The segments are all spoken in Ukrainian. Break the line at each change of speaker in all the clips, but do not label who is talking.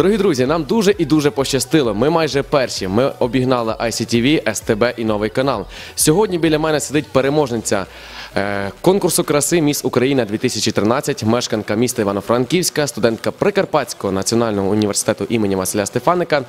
Дорогі друзі, нам дуже і дуже пощастило. Ми майже перші. Ми обігнали ICTV, СТБ і новий канал. Сьогодні біля мене сидить переможниця е, конкурсу краси Міс Україна 2013, мешканка міста Івано-Франківська, студентка Прикарпатського національного університету імені Василя Стефаника.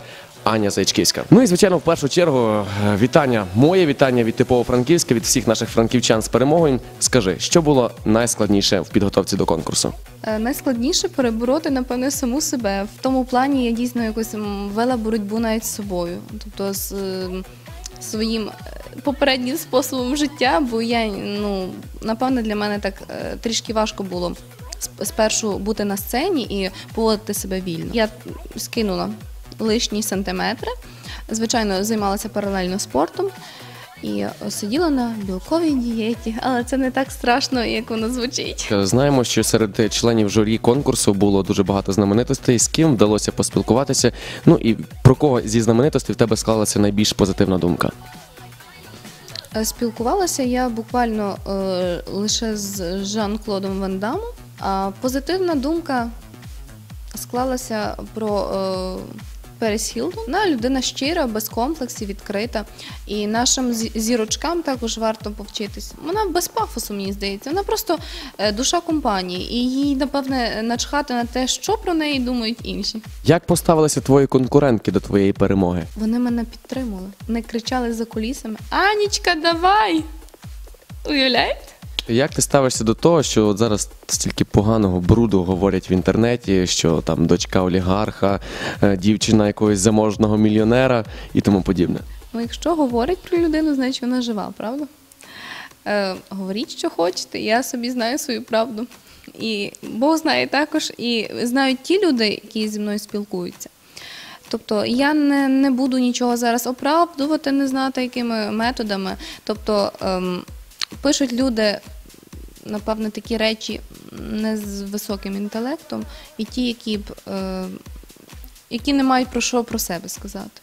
Аня Заячківська. Ну і звичайно, в першу чергу, е, вітання, моє вітання від типово Франківська, від всіх наших франківчан з перемогою. Скажи, що було найскладніше в підготовці до конкурсу?
Е, Найскладніше перебороти, напевне, саму себе. В тому плані я дійсно якось вела боротьбу навіть з собою, тобто з е, своїм попереднім способом життя, бо я, ну, напевне, для мене так трішки важко було сп- спершу бути на сцені і поводити себе вільно. Я скинула лишні сантиметри, звичайно, займалася паралельно спортом. І е, сиділа на білковій дієті, але це не так страшно, як воно звучить.
Знаємо, що серед членів журі конкурсу було дуже багато знаменитостей, з ким вдалося поспілкуватися. Ну і про кого зі знаменитостей в тебе склалася найбільш позитивна думка?
Е, Спілкувалася я буквально е, лише з Жан-Клодом Ван Дамом. А позитивна думка склалася про е, Перес Хілтон. Вона людина щира, без комплексів, відкрита. І нашим зірочкам також варто повчитись. Вона без пафосу, мені здається. Вона просто е, душа компанії. І їй, напевне, начхати на те, що про неї думають інші.
Як поставилися твої конкурентки до твоєї перемоги?
Вони мене підтримали. Вони кричали за кулісами: Анічка, давай! Уявляєте?
Як ти ставишся до того, що от зараз стільки поганого бруду говорять в інтернеті, що там дочка олігарха, е, дівчина якогось заможного мільйонера і тому подібне?
Ну, якщо говорять про людину, значить вона жива, правда? Е, говоріть, що хочете, я собі знаю свою правду. І Бог знає також, і знають ті люди, які зі мною спілкуються. Тобто я не, не буду нічого зараз оправдувати, не знати, якими методами. Тобто ем, пишуть люди, напевне, такі речі не з високим інтелектом, і ті, які б е, які не мають про що про себе сказати.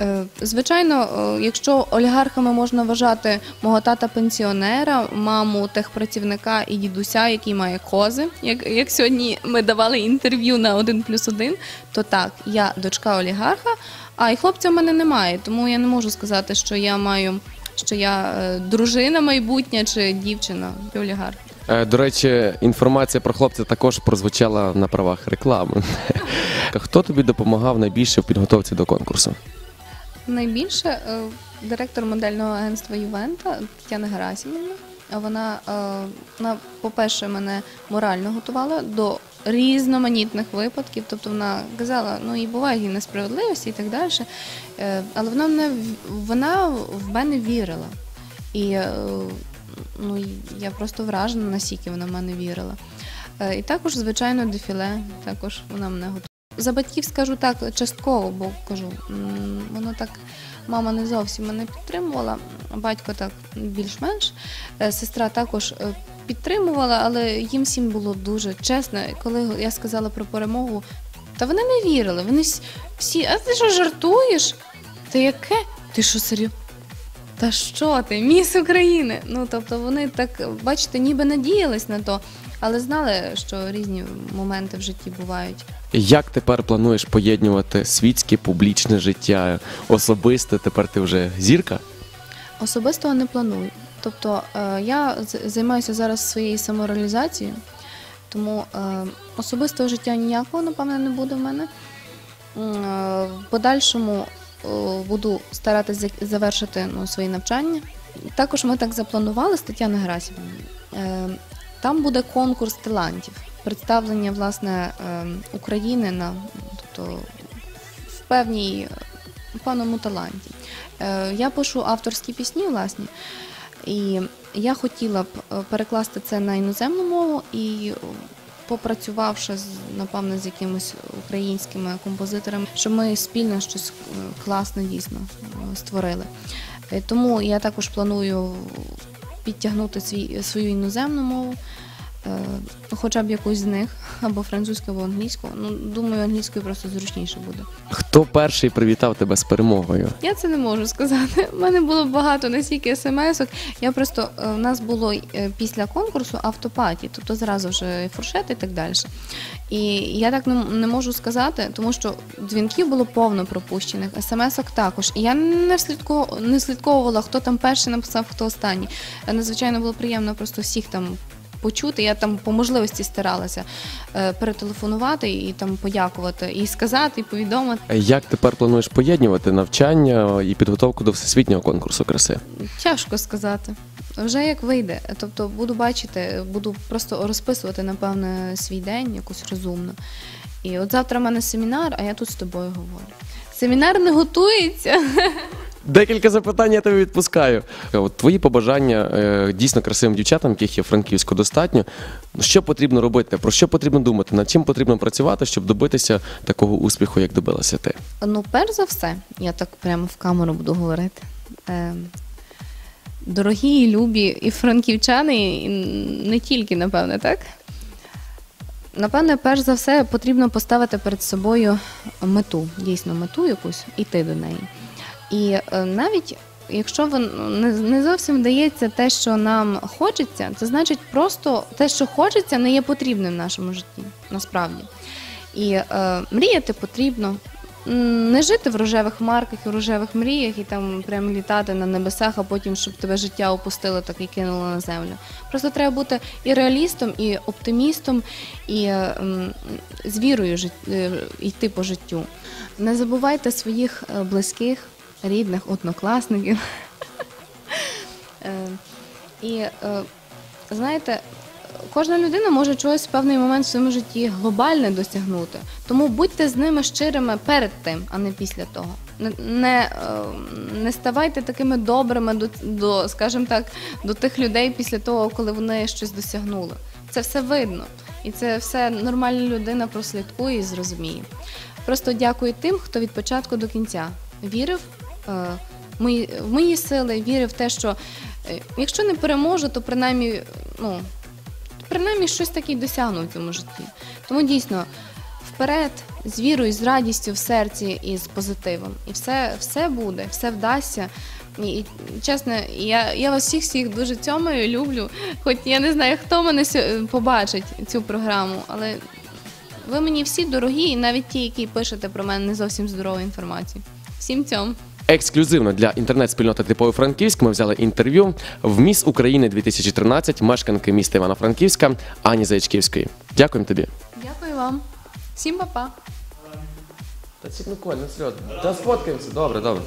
Е, Звичайно, е, якщо олігархами можна вважати мого тата пенсіонера, маму техпрацівника і дідуся, який має кози, як, як сьогодні ми давали інтерв'ю на 1 плюс 1, то так, я дочка олігарха, а і хлопця в мене немає, тому я не можу сказати, що я маю, що я е, дружина майбутня чи дівчина олігарха.
Е, До речі, інформація про хлопця також прозвучала на правах реклами. Хто тобі допомагав найбільше в підготовці до конкурсу?
Найбільше е, директор модельного агентства Ювента Тетяна Герасимівна. А Вона, вона, по-перше, мене морально готувала до різноманітних випадків. Тобто вона казала, ну і бувають і несправедливості і так далі. Е, Але вона мене вона в мене вірила. І е, ну, я просто вражена, наскільки вона в мене вірила. Е, І також, звичайно, дефіле, також вона мене готувала. За батьків скажу так, частково, бо кажу, воно так, мама не зовсім мене підтримувала, батько так більш-менш. Сестра також підтримувала, але їм всім було дуже чесно. Коли я сказала про перемогу, та вони не вірили. Вони всі, а ти що жартуєш? Та яке? Ти що серйозно? Та що ти, міс України? Ну тобто вони так, бачите, ніби надіялись на то, але знали, що різні моменти в житті бувають.
Як тепер плануєш поєднувати світське публічне життя, особисте? Тепер ти вже зірка?
Особистого не планую. Тобто е, я займаюся зараз своєю самореалізацією, тому е, особистого життя ніякого, напевне, не буде в мене. Е, В подальшому буду старатися завершити ну, свої навчання. Також ми так запланували з Тетяною Герасимовною. Е, Там буде конкурс талантів, представлення власне України на тобто, в певній певному таланті. Я пишу авторські пісні, власні, і я хотіла б е, перекласти це на іноземну мову і, е, попрацювавши з напевно з якимись українськими композиторами, щоб ми спільно щось е, класне дійсно створили. Тому я також планую підтягнути свій, свою іноземну мову. Е, хоча б якусь з них, або французьку, або англійську. Ну, думаю, англійською просто зручніше буде.
Хто перший привітав тебе з перемогою?
Я це не можу сказати. У мене було багато настільки смс-ок. Я просто е, у нас було е, після конкурсу автопаті, тобто зразу вже фуршет і так далі. І я так не, можу сказати, тому що дзвінків було повно пропущених, смс-ок також. І я не слідкувала, не слідковувала, хто там перший написав, хто останній. Надзвичайно було приємно просто всіх там. Почути, я там по можливості старалася е, перетелефонувати і там подякувати, і сказати, і повідомити.
Як тепер плануєш поєднувати навчання і підготовку до всесвітнього конкурсу краси?
Тяжко сказати. Вже як вийде. Тобто буду бачити, буду просто розписувати, напевне, свій день якось розумно. І от завтра в мене семінар, а я тут з тобою говорю. Семінар не готується.
Декілька запитань я тобі відпускаю. От твої побажання е, дійсно красивим дівчатам, яких є Франківську достатньо. Що потрібно робити? Про що потрібно думати? Над чим потрібно працювати, щоб добитися такого успіху, як добилася ти?
Ну, перш за все, я так прямо в камеру буду говорити. Е, дорогі і любі і франківчани, і не тільки, напевне, так? Напевне, перш за все, потрібно поставити перед собою мету, дійсно мету якусь, іти до неї. І е, навіть якщо не, не зовсім вдається те, що нам хочеться, це значить просто те, що хочеться, не є потрібним в нашому житті, насправді. І е, мріяти потрібно. Не жити в рожевих марках і в рожевих мріях і там прям літати на небесах, а потім, щоб тебе життя опустило так і кинуло на землю. Просто треба бути і реалістом, і оптимістом, і м, з вірою жит- е, йти по життю. Не забувайте своїх е, близьких, рідних, однокласників. Е, І е, знаєте, кожна людина може чогось в певний момент в своєму житті глобальне досягнути. Тому будьте з ними щирими перед тим, а не після того. Не, не, е, ставайте такими добрими до, до, скажімо так, до тих людей після того, коли вони щось досягнули. Це все видно. І це все нормальна людина прослідкує і зрозуміє. Просто дякую тим, хто від початку до кінця вірив в мої, сили, вірив в те, що е, якщо не переможу, то принаймні, ну, принаймні щось таке досягну в цьому житті. Тому дійсно вперед, з вірою, з радістю в серці і з позитивом. І все, все буде, все вдасться. І, і чесно, я, я вас всіх всіх дуже цьомаю, люблю. Хоч я не знаю, хто мене побачить цю програму, але ви мені всі дорогі, і навіть ті, які пишете про мене не зовсім здорову інформацію. Всім цьому.
Ексклюзивно для інтернет-спільноти типовий Франківськ ми взяли інтерв'ю в Міс України 2013 мешканки міста Івано-Франківська Ані Заячківської. Дякуємо тобі.
Дякую вам. Всім па-па.
Та це прикольно, Та сфоткаємося. Добре, добре.